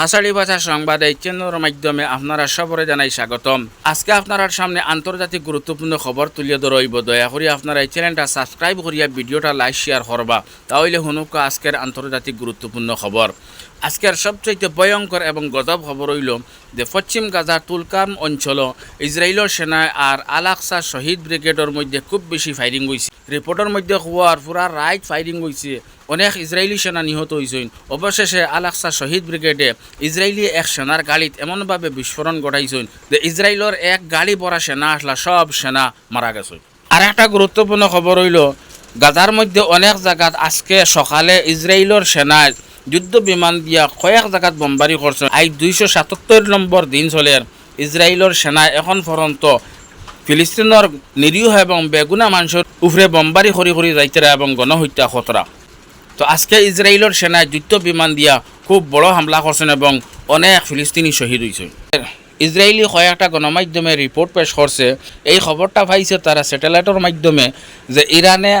খাসাড়ি ভাষা সংবাদ এই চ্যানেলের মাধ্যমে আপনারা সবরে জানাই স্বাগতম। আজকে আপনার সামনে আন্তর্জাতিক গুরুত্বপূর্ণ খবর তুলিয়ে ধরইব দয়া করি আপনারা এই চ্যানেলটা সাবস্ক্রাইব করিয়া ভিডিওটা লাইক শেয়ার করবা। তাহলে হুনুকা আজকের আন্তর্জাতিক গুরুত্বপূর্ণ খবর। আজকের সবচেয়ে ভয়ঙ্কর এবং গজব খবর হইল যে পশ্চিম গাজার তুলকাম অঞ্চল ইসরায়েলের সেনায় আর আলাকসা শহীদ ব্রিগেডের মধ্যে খুব বেশি ফায়ারিং হয়েছে রিপোর্টের মধ্যে হওয়ার পুরা রাইট ফায়ারিং হয়েছে অনেক ইসরায়েলি সেনা নিহত হয়েছেন অবশেষে আলাকসা শহীদ ব্রিগেডে ইসরায়েলি এক সেনার গাড়িত এমনভাবে বিস্ফোরণ ঘটাইছেন যে ইসরায়েলের এক গাড়ি পরা সেনা আসলা সব সেনা মারা গেছে আর একটা গুরুত্বপূর্ণ খবর হইল গাজার মধ্যে অনেক জায়গাত আজকে সকালে ইসরায়েলের সেনায় যুদ্ধ বিমান দিয়া কয়েক জায়গাত বোমবারি করছে আই দুইশো সাতাত্তর নম্বর দিন চলে। ইসরায়েলের সেনা এখন পর্যন্ত ফিলিস্তিনের নিরীহ এবং বেগুনা মানুষের উপরে বোমবারি করি করি যাইতেরা এবং গণহত্যা খতরা তো আজকে ইসরায়েলের সেনায় যুদ্ধ বিমান দিয়া খুব বড় হামলা করছেন এবং অনেক ফিলিস্তিনি শহীদ হয়েছে ইসরায়েলি কয়েকটা গণমাধ্যমে রিপোর্ট পেশ করছে এই খবরটা পাইছে তারা স্যাটেলাইটের মাধ্যমে যে ইরানে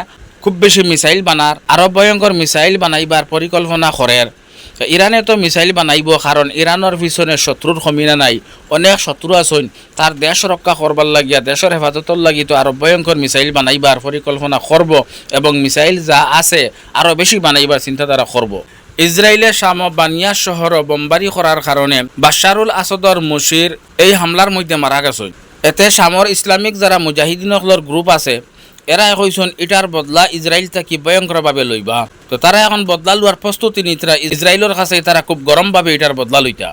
খুব বেশি মিসাইল বানার আরব ভয়ঙ্কর মিসাইল বানাইবার পরিকল্পনা করের ইরানে তো মিসাইল বানাইব কারণ ইরানের পিছনে শত্রুর কমিনা নাই। অনেক শত্রু আছেন। তার দেশ রক্ষা করবার লাগিয়া দেশের হেফাজতর লাগি তো আরও ভয়ঙ্কর মিসাইল বানাইবার পরিকল্পনা করব এবং মিসাইল যা আছে আরও বেশি বানাইবার চিন্তাধারা করব ইসরায়েলের শাম বানিয়া শহর বোমবারি করার কারণে বাশারুল আসাদর মুশির এই হামলার মধ্যে মারা গেছে এতে শামর ইসলামিক যারা মুজাহিদিনসকলের গ্রুপ আছে। এরা কইসন এটার বদলা ইসরায়েল থাকি ভয়ঙ্করভাবে লইবা তো তারা এখন বদলা লওয়ার প্রস্তুতি নিতরা ইসরায়েলের কাছে তারা খুব গরমভাবে এটার বদলা লইতা।